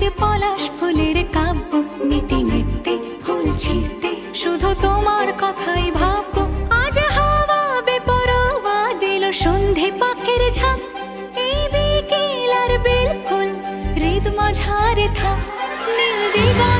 আজ পলাশ ফুলের কাব্য, নীতি নৃত্যে ফুল ছিঁড়তে শুধু তোমার কথাই ভাববো আজ হাওয়া বেপরোয়া দিল সন্ধে পাখির ঝাঁক এই বিকেল আর বেল ফুল হৃদ মাঝারে থাক। নীল দিগন্তে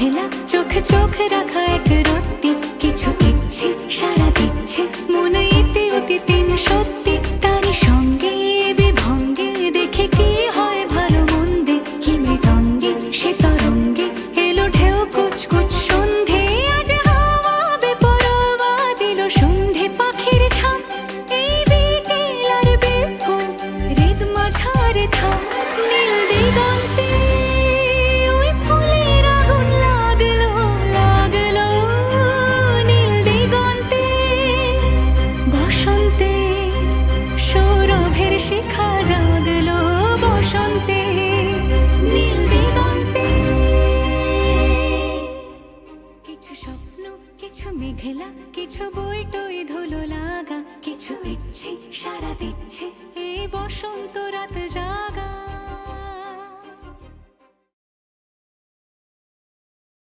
মেঘলা চোখ চোখ রাখা এক রত্তি কিছু ইচ্ছে সারা দিচ্ছে মনে সৌরভের শিখা বসন্তে কিছু স্বপ্ন, কিছু মেঘেলা, কিছু কিছু সারা দিচ্ছে, এই বসন্ত রাত যা